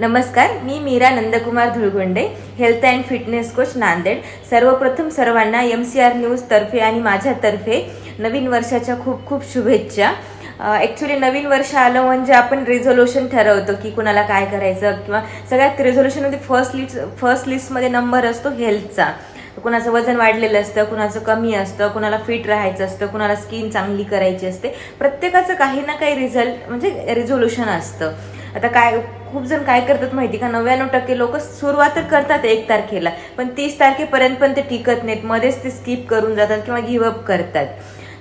नमस्कार मी Meera Nandkumar Dhulgunde health and fitness coach Nanded. सर्वप्रथम सर्वांना एम सी आर न्यूजतर्फे आणि माझ्यातर्फे नवीन वर्षाच्या खूप खूप शुभेच्छा. ॲक्च्युली नवीन वर्ष आलं म्हणजे आपण रिझोल्युशन ठरवतो की कुणाला काय करायचं किंवा सगळ्यात रिझोल्युशनमध्ये फर्स्ट लिस्ट फर्स्ट लिस्टमध्ये नंबर असतो हेल्थचा कुणाचं वजन वाढलेलं असतं कुणाचं कमी असतं कुणाला फिट राहायचं असतं कुणाला स्किन चांगली करायची असते. प्रत्येकाचं काही ना काही रिझल्ट म्हणजे रिझोल्युशन असतं. आता काय खूप जण काय करतात माहिती का? नव्याण्णव टक्के लोक सुरुवात तर करतात एक तारखेला पण तीस तारखेपर्यंत पण ते टिकत नाहीत. मध्येच ते स्किप करून जातात किंवा गिव्हअप करतात.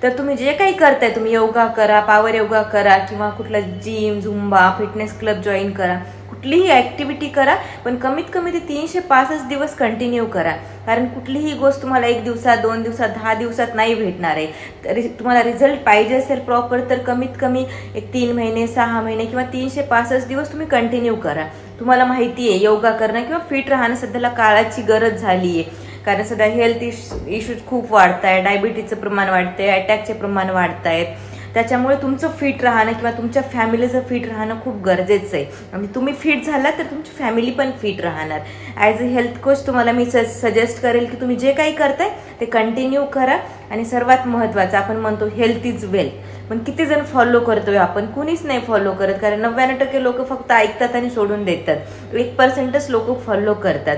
तर तुम्ही जे काही करताय तुम्ही योगा करा पावर योगा करा किंवा कुठला gym zumba fitness club join करा. कुठलीही ॲक्टिव्हिटी करा पण कमीत कमी ते तीनशे पासष्ट दिवस कंटिन्यू करा. कारण कुठलीही गोष्ट तुम्हाला एक दिवसात दोन दिवसात दहा दिवसात नाही भेटणार आहे. तरी तुम्हाला रिझल्ट पाहिजे असेल प्रॉपर तर कमीत कमी एक तीन महिने सहा महिने किंवा तीनशे पासष्ट दिवस तुम्ही कंटिन्यू करा. तुम्हाला माहिती आहे योगा करणं किंवा फिट राहणं सध्याला काळाची गरज झाली आहे. कारण सध्या हेल्थ इश इश्यूज खूप वाढत आहे डायबिटीजचं प्रमाण वाढतंय अटॅकचे प्रमाण वाढत आहेत त्याच्यामुळे तुमचं फिट राहणं किंवा तुमच्या फॅमिलीचं फिट राहणं खूप गरजेचं आहे. आणि तुम्ही फिट झाला तर तुमची फॅमिली पण फिट राहणार. ॲज अ हेल्थ कोच तुम्हाला मी सजेस्ट करेल की तुम्ही जे काही करताय ते कंटिन्यू करा. आणि सर्वात महत्त्वाचं आपण म्हणतो हेल्थ इज वेल्थ पण किती जण फॉलो करतोय आपण? कुणीच नाही फॉलो करत. कारण नव्याण्णव टक्के लोक फक्त ऐकतात आणि सोडून देतात. एक पर्सेंटच लोक फॉलो करतात.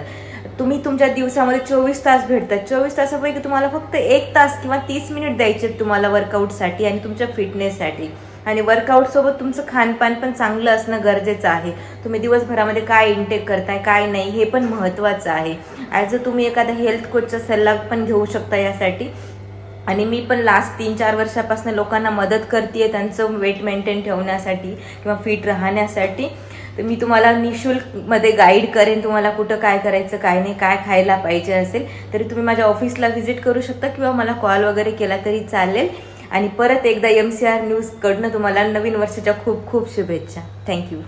तुम्ही तुमच्या दिवसामध्ये चोवीस तास भेटतात. चोवीस तासापैकी तुम्हाला फक्त एक तास किंवा तीस मिनिट द्यायचे आहेत तुम्हाला वर्कआउटसाठी आणि तुमच्या फिटनेससाठी आणि वर्कआउटसोबत तुमचं खानपान पण चांगलं असणं गरजेचं आहे. तुम्ही दिवसभरामध्ये काय इनटेक करताय काय नाही हे पण महत्त्वाचं आहे. ॲज अ तुम्ही एखादा हेल्थ कोचचा सल्ला पण घेऊ शकता यासाठी. आणि मी पण लास्ट तीन चार वर्षापासून लोकांना मदत करते त्यांचं वेट मेंटेन ठेवण्यासाठी किंवा फिट राहण्यासाठी. तर मी तुम्हाला निशुल्कमध्ये गाईड करेन तुम्हाला कुठं काय करायचं काय नाही काय खायला पाहिजे असेल तरी तुम्ही माझ्या ऑफिसला व्हिजिट करू शकता किंवा मला कॉल वगैरे केला तरी चालेल. आणि परत एकदा एम सी आर न्यूजकडनं तुम्हाला नवीन वर्षाच्या खूप खूप शुभेच्छा. थँक्यू